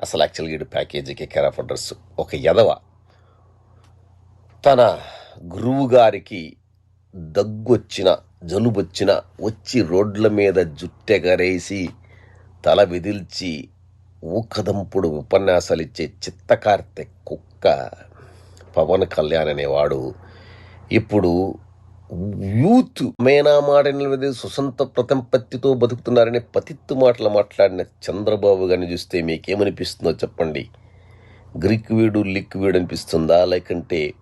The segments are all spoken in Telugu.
అసలు యాక్చువల్గా ఈడు ప్యాకేజీకి కెరాఫ్ అడ్రస్ ఒక ఎదవ తన గురువు గారికి దగ్గొచ్చిన జలుబొచ్చిన వచ్చి రోడ్ల మీద జుట్టెగరేసి తల విదిల్చి ఊకదంపుడు ఉపన్యాసాలు ఇచ్చే చిత్తకార్తె కుక్క పవన్ కళ్యాణ్ అనేవాడు ఇప్పుడు యూత్ మేనా మాటల సుసంత ప్రతంపత్తితో బతుకుతున్నారనే పతిత్తు మాటలు మాట్లాడిన చంద్రబాబు గారిని చూస్తే మీకేమనిపిస్తుందో చెప్పండి. గ్రీక్ వీడు లిక్ వీడు అనిపిస్తుందా? లేకంటే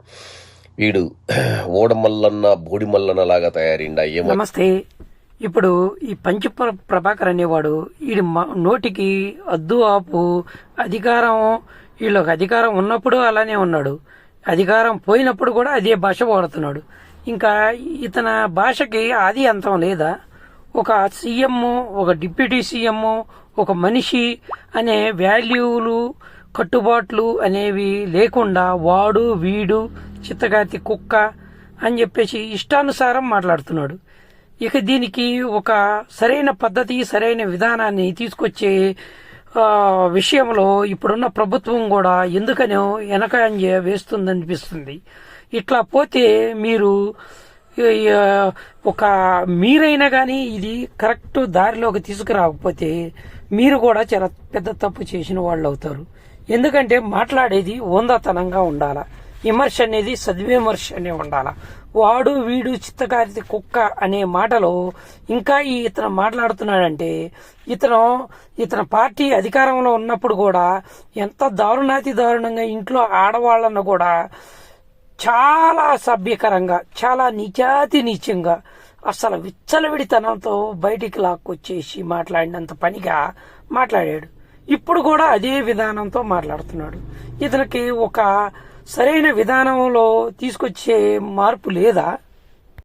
వీడు ఓడమల్లన్న బోడిమల్లన్న లాగా తయారైండా? ఏమో. నమస్తే. ఇప్పుడు ఈ పంచ ప్రభాకర్ అనేవాడు వీడి నోటికి అద్దు ఆపు అధికారం వీళ్ళకి అధికారం ఉన్నప్పుడు అలానే ఉన్నాడు. అధికారం పోయినప్పుడు కూడా అదే భాష వాడుతున్నాడు. ఇంకా ఇతన భాషకి ఆది అంతం లేదా? ఒక సీఎం ఒక డిప్యూటీ సీఎం ఒక మనిషి అనే వాల్యూలు కట్టుబాట్లు అనేవి లేకుండా వాడు వీడు చిత్తగాతి కుక్క అని చెప్పేసి ఇష్టానుసారం మాట్లాడుతున్నాడు. ఇక దీనికి ఒక సరైన పద్ధతి సరైన విధానాన్ని తీసుకొచ్చే విషయంలో ఇప్పుడున్న ప్రభుత్వం కూడా ఎందుకనో వెనకంజ వేస్తుందనిపిస్తుంది. ఇట్లా పోతే మీరు ఒక మీరైనా కానీ ఇది కరెక్ట్ దారిలోకి తీసుకురాకపోతే మీరు కూడా చాలా పెద్ద తప్పు చేసిన వాళ్ళు అవుతారు ఎందుకంటే మాట్లాడేది వందతనంగా ఉండాల. విమర్శ అనేది సద్విమర్శ అనే ఉండాల? వాడు వీడు చిత్తకారి కుక్క అనే మాటలో ఇంకా ఈ ఇతను మాట్లాడుతున్నాడంటే ఇతను ఇతను పార్టీ అధికారంలో ఉన్నప్పుడు కూడా ఎంత దారుణాతి దారుణంగా ఇంట్లో ఆడవాళ్ళను కూడా చాలా సభ్యకరంగా చాలా నిజాతి నీచంగా అసలు విచ్చలవిడితనంతో బయటికి లాక్కొచ్చేసి మాట్లాడినంత పనిగా మాట్లాడాడు. ఇప్పుడు కూడా అదే విధానంతో మాట్లాడుతున్నాడు. ఇతనికి ఒక సరైన విధానంలో తీసుకొచ్చే మార్పు లేదా?